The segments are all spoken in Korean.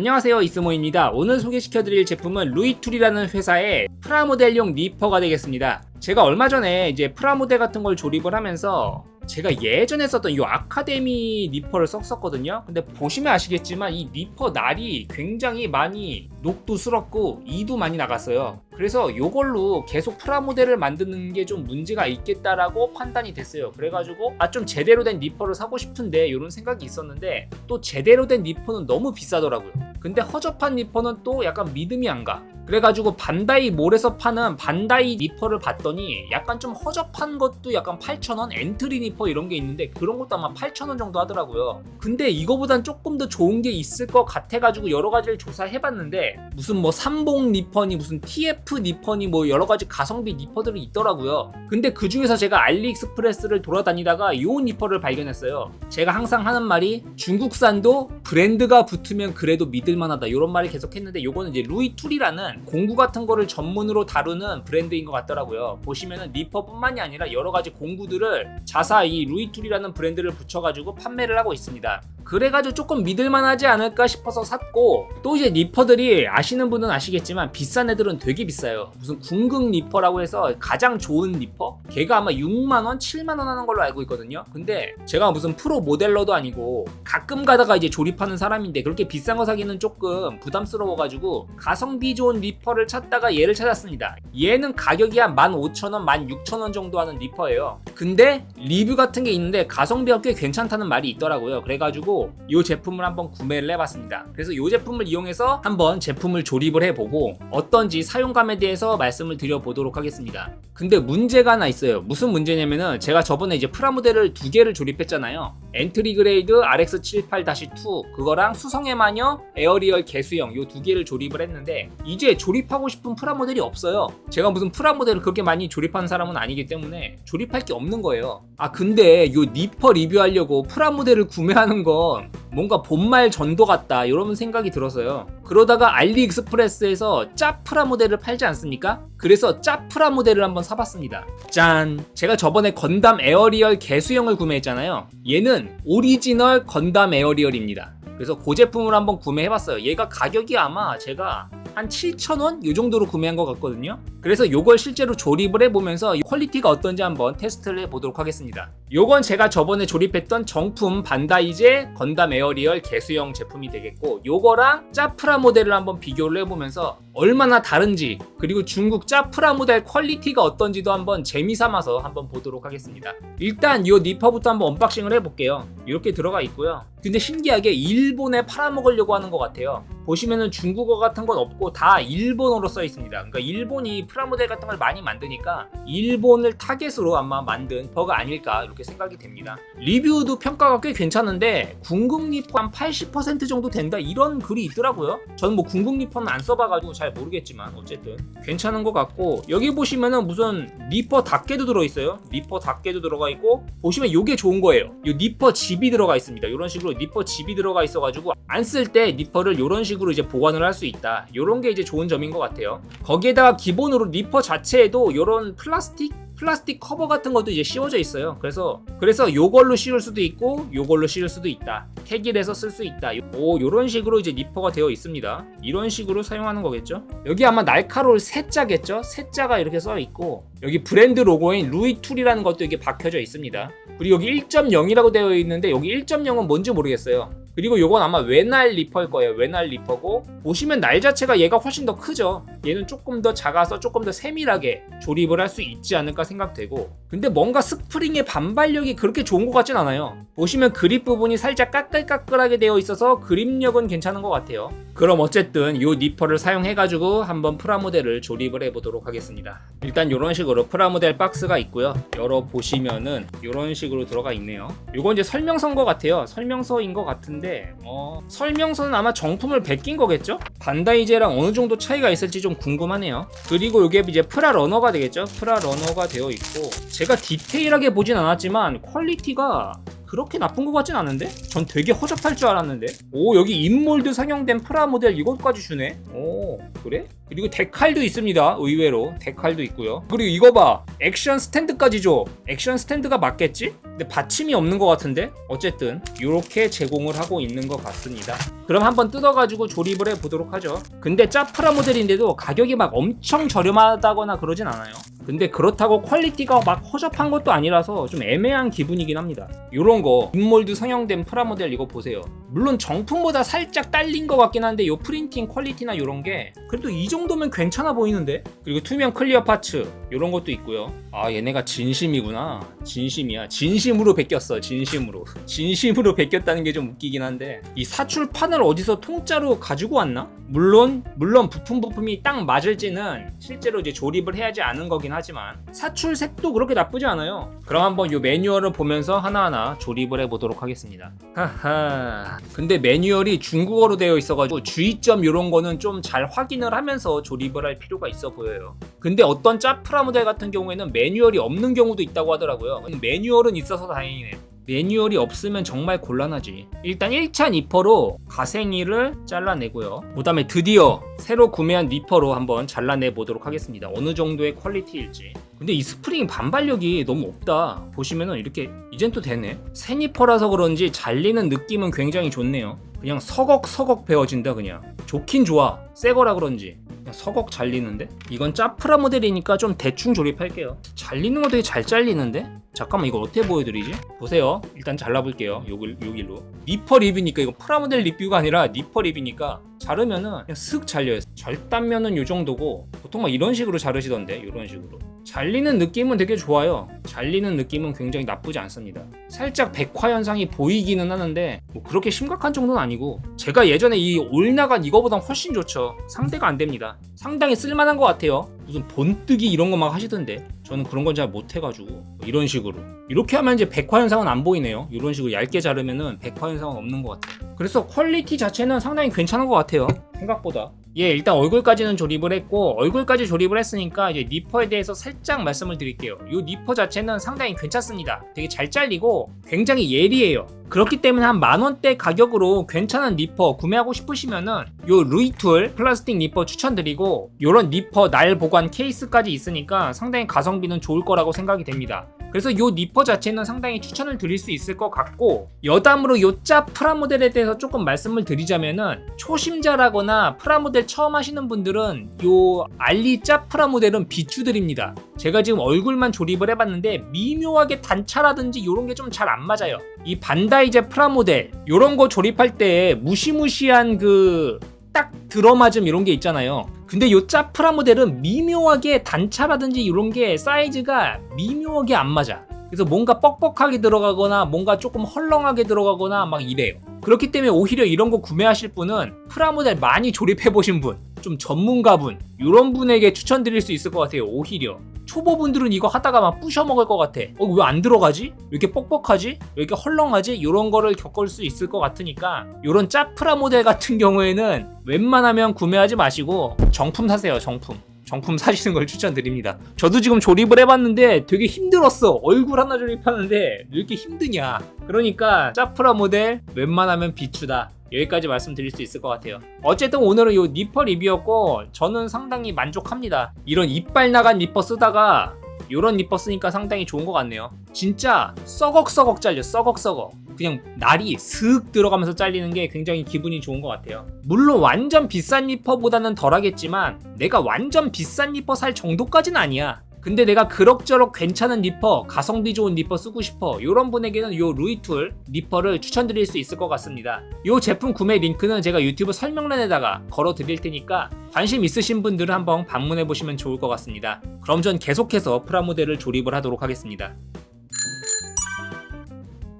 안녕하세요 이스모입니다. 오늘 소개시켜드릴 제품은 루이툴이라는 회사의 프라모델용 니퍼가 되겠습니다. 제가 얼마 전에 이제 프라모델 같은 걸 조립을 하면서 제가 예전에 썼던 이 아카데미 니퍼를 썼었거든요. 근데 보시면 아시겠지만 이 니퍼 날이 굉장히 많이 녹두스럽고 이도 많이 나갔어요. 그래서 이걸로 계속 프라모델을 만드는 게 좀 문제가 있겠다라고 판단이 됐어요. 그래가지고 아 좀 제대로 된 니퍼를 사고 싶은데 이런 생각이 있었는데 또 제대로 된 니퍼는 너무 비싸더라고요 근데 허접한 니퍼는 또 약간 믿음이 안 가 그래가지고 반다이 몰에서 파는 반다이 니퍼를 봤더니 약간 좀 허접한 것도 약간 8,000원 엔트리 니퍼 이런 게 있는데 그런 것도 아마 8,000원 정도 하더라고요. 근데 이거보단 조금 더 좋은 게 있을 것 같아가지고 여러 가지를 조사해봤는데 무슨 뭐 삼봉 니퍼니 무슨 TF 니퍼니 뭐 여러 가지 가성비 니퍼들이 있더라고요. 근데 그 중에서 제가 알리익스프레스를 돌아다니다가 이 니퍼를 발견했어요. 제가 항상 하는 말이 중국산도 브랜드가 붙으면 그래도 믿을만하다. 이런 말을 계속 했는데 요거는 이제 루이툴이라는 공구 같은 거를 전문으로 다루는 브랜드인 것 같더라고요. 보시면은 니퍼뿐만이 아니라 여러 가지 공구들을 자사 이 루이툴이라는 브랜드를 붙여가지고 판매를 하고 있습니다 그래가지고 조금 믿을만하지 않을까 싶어서 샀고 또 이제 니퍼들이 아시는 분은 아시겠지만 비싼 애들은 되게 비싸요. 무슨 궁극 니퍼라고 해서 가장 좋은 니퍼? 걔가 아마 6만원 7만원 하는 걸로 알고 있거든요. 근데 제가 무슨 프로 모델러도 아니고 가끔 가다가 이제 조립하는 사람인데 그렇게 비싼 거 사기는 조금 부담스러워가지고 가성비 좋은 니퍼를 찾다가 얘를 찾았습니다. 얘는 가격이 한 15,000원 16,000원 정도 하는 니퍼예요. 근데 리뷰 같은 게 있는데 가성비가 꽤 괜찮다는 말이 있더라고요. 그래가지고 이 제품을 한번 구매를 해봤습니다. 그래서 이 제품을 이용해서 한번 제품을 조립을 해보고 어떤지 사용감에 대해서 말씀을 드려보도록 하겠습니다. 근데 문제가 하나 있어요. 무슨 문제냐면은 제가 저번에 이제 프라모델을 두 개를 조립했잖아요 엔트리 그레이드 RX78-2 그거랑 수성의 마녀 에어리얼 개수형 요 두 개를 조립을 했는데 이제 조립하고 싶은 프라모델이 없어요. 제가 무슨 프라모델을 그렇게 많이 조립하는 사람은 아니기 때문에 조립할 게 없는 거예요. 아 근데 요 니퍼 리뷰하려고 프라모델을 구매하는 건 뭔가 본말 전도 같다 이런 생각이 들어서요 그러다가 알리익스프레스에서 짭 프라 모델을 팔지 않습니까? 그래서 짭 프라 모델을 한번 사봤습니다. 짠. 제가 저번에 건담 에어리얼 개수형을 구매했잖아요. 얘는 오리지널 건담 에어리얼입니다 그래서 그 제품을 한번 구매해봤어요 얘가 가격이 아마 제가 한 7,000원? 요 정도로 구매한 것 같거든요 그래서 요걸 실제로 조립을 해보면서 이 퀄리티가 어떤지 한번 테스트를 해보도록 하겠습니다 요건 제가 저번에 조립했던 정품 반다이제 건담 에어리얼 개수형 제품이 되겠고 요거랑 짜프라 모델을 한번 비교를 해보면서 얼마나 다른지 그리고 중국 짜프라 모델 퀄리티가 어떤지도 한번 재미삼아서 한번 보도록 하겠습니다. 일단 요 니퍼부터 한번 언박싱을 해볼게요. 이렇게 들어가 있고요. 근데 신기하게 일본에 팔아먹으려고 하는 것 같아요 보시면은 중국어 같은 건 없고 다 일본어로 써 있습니다. 그러니까 일본이 프라모델 같은 걸 많이 만드니까 일본을 타겟으로 아마 만든 버가 아닐까 이렇게 생각이 됩니다. 리뷰도 평가가 꽤 괜찮은데 궁극리퍼 한80% 정도 된다 이런 글이 있더라고요. 저는 뭐 궁극리퍼는 안 써봐가지고 잘 모르겠지만 어쨌든 괜찮은 것 같고 여기 보시면은 무슨 니퍼 닭개도 들어있어요. 니퍼 닭개도 들어가 있고 보시면 요게 좋은 거예요. 요 니퍼 집이 들어가 있습니다. 이런 식으로 니퍼 집이 들어가 있어가지고 안 쓸 때 니퍼를 이런 식으로 이제 보관을 할 수 있다 요런 게 이제 좋은 점인 것 같아요 거기에다가 기본으로 니퍼 자체에도 요런 플라스틱 플라스틱 커버 같은 것도 이제 씌워져 있어요. 그래서 그래서 요걸로 씌울 수도 있고 요걸로 씌울 수도 있다. 택일해서 쓸 수 있다. 오 요런 식으로 이제 니퍼가 되어 있습니다. 이런 식으로 사용하는 거겠죠. 여기 아마 날카로울 세자겠죠. 세자가 이렇게 써 있고 여기 브랜드 로고인 루이툴이라는 것도 이게 박혀져 있습니다. 그리고 여기 1.0이라고 되어 있는데 여기 1.0은 뭔지 모르겠어요. 그리고 요건 아마 외날 리퍼일 거예요. 외날 리퍼고 보시면 날 자체가 얘가 훨씬 더 크죠. 얘는 조금 더 작아서 조금 더 세밀하게 조립을 할 수 있지 않을까 생각되고 근데 뭔가 스프링의 반발력이 그렇게 좋은 것 같진 않아요. 보시면 그립 부분이 살짝 까끌까끌하게 되어 있어서 그립력은 괜찮은 것 같아요. 그럼 어쨌든 요 니퍼를 사용해가지고 한번 프라모델을 조립을 해보도록 하겠습니다. 일단 이런 식으로 프라모델 박스가 있고요. 열어보시면은 이런 식으로 들어가 있네요. 이건 이제 설명서인 것 같아요. 설명서인 것 같은데 어, 설명서는 아마 정품을 베낀 거겠죠? 반다이제랑 어느 정도 차이가 있을지 좀 궁금하네요. 그리고 이게 이제 프라 러너가 되겠죠? 프라 러너가 되어 있고 제가 디테일하게 보진 않았지만 퀄리티가 그렇게 나쁜 것 같진 않은데? 전 되게 허접할 줄 알았는데 오 여기 인몰드 상용된 프라 모델 이것까지 주네 오 그래? 그리고 데칼도 있습니다. 의외로 데칼도 있고요. 그리고 이거 봐. 액션 스탠드까지 줘. 액션 스탠드가 맞겠지? 근데 받침이 없는 것 같은데? 어쨌든 이렇게 제공을 하고 있는 것 같습니다. 그럼 한번 뜯어가지고 조립을 해보도록 하죠. 근데 짜프라 모델인데도 가격이 막 엄청 저렴하다거나 그러진 않아요. 근데 그렇다고 퀄리티가 막 허접한 것도 아니라서 좀 애매한 기분이긴 합니다. 요런 거 인몰드 성형된 프라모델 이거 보세요. 물론 정품보다 살짝 딸린 것 같긴 한데 요 프린팅 퀄리티나 요런 게 그래도 이 정도 면 괜찮아 보이는데? 그리고 투명 클리어 파츠 요런 것도 있고요. 아 얘네가 진심이구나. 진심이야. 진심으로 베꼈어. 진심으로. 진심으로 베꼈다는 게 좀 웃기긴 한데 이 사출판을 어디서 통짜로 가지고 왔나? 물론 물론 부품 부품이 딱 맞을지는 실제로 이제 조립을 해야지 아는 거긴 하지만 사출 색도 그렇게 나쁘지 않아요. 그럼 한번 이 매뉴얼을 보면서 하나하나 조립을 해보도록 하겠습니다. 하하. 근데 매뉴얼이 중국어로 되어 있어가지고 주의점 이런 거는 좀 잘 확인을 하면 서 조립을 할 필요가 있어 보여요. 근데 어떤 짜프라 모델 같은 경우에는 매뉴얼이 없는 경우도 있다고 하더라고요. 매뉴얼은 있어서 다행이네요. 매뉴얼이 없으면 정말 곤란하지. 일단 1차 니퍼로 가생이를 잘라내고요. 그 다음에 드디어 새로 구매한 니퍼로 한번 잘라내 보도록 하겠습니다. 어느 정도의 퀄리티일지. 근데 이 스프링 반발력이 너무 없다. 보시면은 이렇게 이젠 또 되네. 새 니퍼라서 그런지 잘리는 느낌은 굉장히 좋네요. 그냥 서걱서걱 베어진다 그냥. 좋긴 좋아. 새 거라 그런지. 그냥 서걱 잘리는데? 이건 짜프라 모델이니까 좀 대충 조립할게요. 잘리는 거 되게 잘 잘리는데? 잠깐만 이거 어떻게 보여드리지? 보세요. 일단 잘라볼게요. 요길, 요길로. 니퍼 립이니까 이거 프라모델 리뷰가 아니라 니퍼 립이니까 자르면은 그냥 슥 잘려요. 절단면은 요 정도고 보통 막 이런 식으로 자르시던데 이런 식으로. 잘리는 느낌은 되게 좋아요. 잘리는 느낌은 굉장히 나쁘지 않습니다. 살짝 백화 현상이 보이기는 하는데 뭐 그렇게 심각한 정도는 아니고 제가 예전에 이 올나간 이거보다 훨씬 좋죠. 상대가 안 됩니다. 상당히 쓸만한 것 같아요. 무슨 본뜨기 이런 거 막 하시던데 저는 그런 건 잘 못해가지고 뭐 이런 식으로 이렇게 하면 이제 백화 현상은 안 보이네요. 이런 식으로 얇게 자르면은 백화 현상은 없는 것 같아요. 그래서 퀄리티 자체는 상당히 괜찮은 것 같아요. 생각보다. 예, 일단 얼굴까지는 조립을 했고 얼굴까지 조립을 했으니까 이제 니퍼에 대해서 살짝 말씀을 드릴게요. 이 니퍼 자체는 상당히 괜찮습니다. 되게 잘 잘리고 굉장히 예리해요. 그렇기 때문에 한 만원대 가격으로 괜찮은 니퍼 구매하고 싶으시면은 요 루이툴 플라스틱 니퍼 추천드리고 요런 니퍼 날 보관 케이스까지 있으니까 상당히 가성비는 좋을 거라고 생각이 됩니다. 그래서 요 니퍼 자체는 상당히 추천을 드릴 수 있을 것 같고 여담으로 요짜 프라모델에 대해서 조금 말씀을 드리자면은 초심자라거나 프라모델 처음 하시는 분들은 요 알리 짜 프라모델은 비추드립니다. 제가 지금 얼굴만 조립을 해봤는데 미묘하게 단차라든지 요런 게 좀 잘 안 맞아요. 이 반다이제 프라모델 요런 거 조립할 때 무시무시한 그 딱 들어맞음 이런 게 있잖아요. 근데 요 짜프라 모델은 미묘하게 단차라든지 이런 게 사이즈가 미묘하게 안 맞아. 그래서 뭔가 뻑뻑하게 들어가거나 뭔가 조금 헐렁하게 들어가거나 막 이래요. 그렇기 때문에 오히려 이런 거 구매하실 분은 프라모델 많이 조립해 보신 분, 좀 전문가분 이런 분에게 추천드릴 수 있을 것 같아요. 오히려 초보분들은 이거 하다가 막 부셔 먹을 것 같아. 어 왜 안 들어가지? 왜 이렇게 뻑뻑하지? 왜 이렇게 헐렁하지? 이런 거를 겪을 수 있을 것 같으니까 이런 짜프라 모델 같은 경우에는 웬만하면 구매하지 마시고 정품 사세요. 정품. 정품 사시는 걸 추천드립니다. 저도 지금 조립을 해봤는데 되게 힘들었어. 얼굴 하나 조립하는데 왜 이렇게 힘드냐. 그러니까 짜프라 모델 웬만하면 비추다. 여기까지 말씀드릴 수 있을 것 같아요. 어쨌든 오늘은 요 니퍼 리뷰였고 저는 상당히 만족합니다. 이런 이빨 나간 니퍼 쓰다가 요런 니퍼 쓰니까 상당히 좋은 것 같네요. 진짜 썩억썩억 잘려 썩억썩억. 그냥 날이 슥 들어가면서 잘리는 게 굉장히 기분이 좋은 것 같아요. 물론 완전 비싼 니퍼보다는 덜하겠지만 내가 완전 비싼 니퍼 살 정도까지는 아니야. 근데 내가 그럭저럭 괜찮은 니퍼, 가성비 좋은 니퍼 쓰고 싶어. 이런 분에게는 요 루이툴 니퍼를 추천드릴 수 있을 것 같습니다. 요 제품 구매 링크는 제가 유튜브 설명란에다가 걸어 드릴 테니까 관심 있으신 분들은 한번 방문해 보시면 좋을 것 같습니다. 그럼 전 계속해서 프라모델을 조립을 하도록 하겠습니다.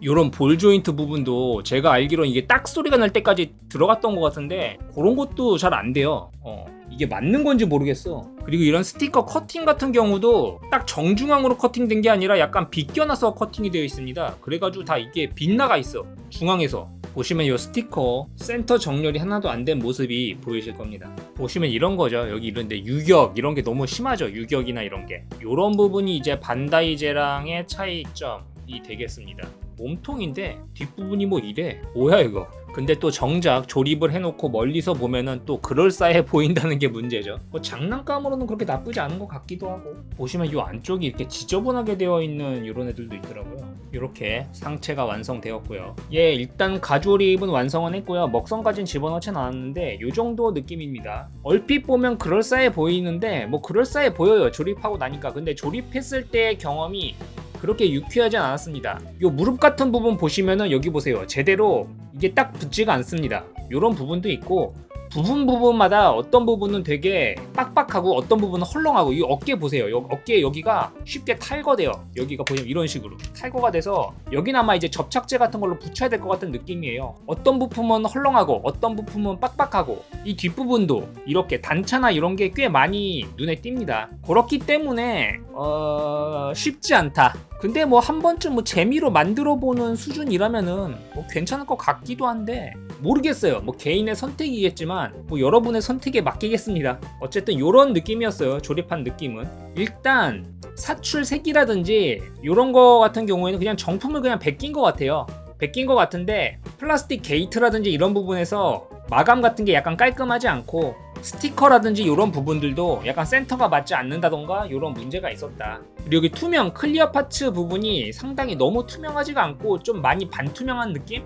요런 볼 조인트 부분도 제가 알기로 이게 딱 소리가 날 때까지 들어갔던 것 같은데 그런 것도 잘 안 돼요. 어, 이게 맞는 건지 모르겠어. 그리고 이런 스티커 커팅 같은 경우도 딱 정중앙으로 커팅된 게 아니라 약간 비껴나서 커팅이 되어 있습니다. 그래가지고 다 이게 빗나가 있어. 중앙에서. 보시면 이 스티커 센터 정렬이 하나도 안 된 모습이 보이실 겁니다. 보시면 이런 거죠. 여기 이런데 유격 이런 게 너무 심하죠. 유격이나 이런 게. 이런 부분이 이제 반다이제랑의 차이점이 되겠습니다. 몸통인데 뒷부분이 뭐 이래? 뭐야 이거? 근데 또 정작 조립을 해놓고 멀리서 보면은 또 그럴싸해 보인다는 게 문제죠. 뭐 장난감으로는 그렇게 나쁘지 않은 것 같기도 하고. 보시면 이 안쪽이 이렇게 지저분하게 되어 있는 이런 애들도 있더라고요. 이렇게 상체가 완성되었고요. 예 일단 가조립은 완성은 했고요. 먹선까지는 집어넣진 않았는데 이 정도 느낌입니다. 얼핏 보면 그럴싸해 보이는데 뭐 그럴싸해 보여요. 조립하고 나니까. 근데 조립했을 때의 경험이 그렇게 유쾌하진 않았습니다. 요 무릎 같은 부분 보시면은 여기 보세요. 제대로 이게 딱 붙지가 않습니다. 요런 부분도 있고 부분 부분마다 어떤 부분은 되게 빡빡하고 어떤 부분은 헐렁하고 이 어깨 보세요. 요 어깨 여기가 쉽게 탈거돼요. 여기가 보시면 이런 식으로 탈거가 돼서 여기는 아마 이제 접착제 같은 걸로 붙여야 될 것 같은 느낌이에요. 어떤 부품은 헐렁하고 어떤 부품은 빡빡하고 이 뒷부분도 이렇게 단차나 이런 게 꽤 많이 눈에 띕니다. 그렇기 때문에 어... 쉽지 않다. 근데 뭐 한 번쯤 뭐 재미로 만들어 보는 수준이라면은 뭐 괜찮을 것 같기도 한데 모르겠어요. 뭐 개인의 선택이겠지만 뭐 여러분의 선택에 맡기겠습니다. 어쨌든 이런 느낌이었어요. 조립한 느낌은 일단 사출 색이라든지 이런 거 같은 경우에는 그냥 정품을 그냥 베낀 것 같아요. 베낀 것 같은데 플라스틱 게이트라든지 이런 부분에서 마감 같은 게 약간 깔끔하지 않고 스티커라든지 이런 부분들도 약간 센터가 맞지 않는다던가 이런 문제가 있었다. 그리고 여기 투명 클리어 파츠 부분이 상당히 너무 투명하지가 않고 좀 많이 반투명한 느낌?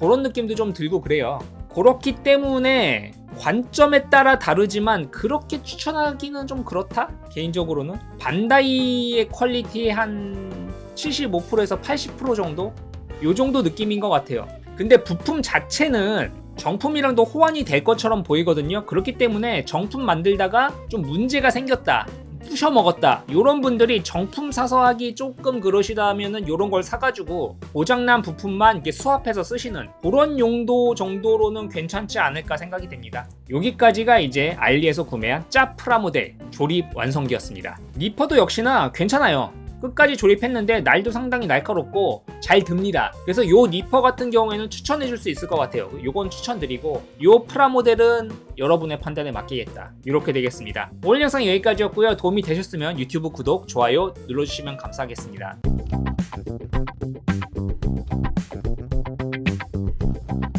그런 느낌도 좀 들고 그래요. 그렇기 때문에 관점에 따라 다르지만 그렇게 추천하기는 좀 그렇다? 개인적으로는 반다이의 퀄리티 한 75%에서 80% 정도? 요 정도 느낌인 것 같아요. 근데 부품 자체는 정품이랑도 호환이 될 것처럼 보이거든요. 그렇기 때문에 정품 만들다가 좀 문제가 생겼다. 부셔 먹었다. 요런 분들이 정품 사서 하기 조금 그러시다 면은 요런 걸 사가지고 고장난 부품만 이렇게 수합해서 쓰시는 그런 용도 정도로는 괜찮지 않을까 생각이 됩니다. 여기까지가 이제 알리에서 구매한 짜 프라 모델 조립 완성기였습니다. 니퍼도 역시나 괜찮아요. 끝까지 조립했는데 날도 상당히 날카롭고 잘 듭니다. 그래서 요 니퍼 같은 경우에는 추천해 줄 수 있을 것 같아요. 요건 추천드리고 요 프라모델은 여러분의 판단에 맡기겠다. 이렇게 되겠습니다. 오늘 영상 여기까지였고요. 도움이 되셨으면 유튜브 구독, 좋아요 눌러주시면 감사하겠습니다.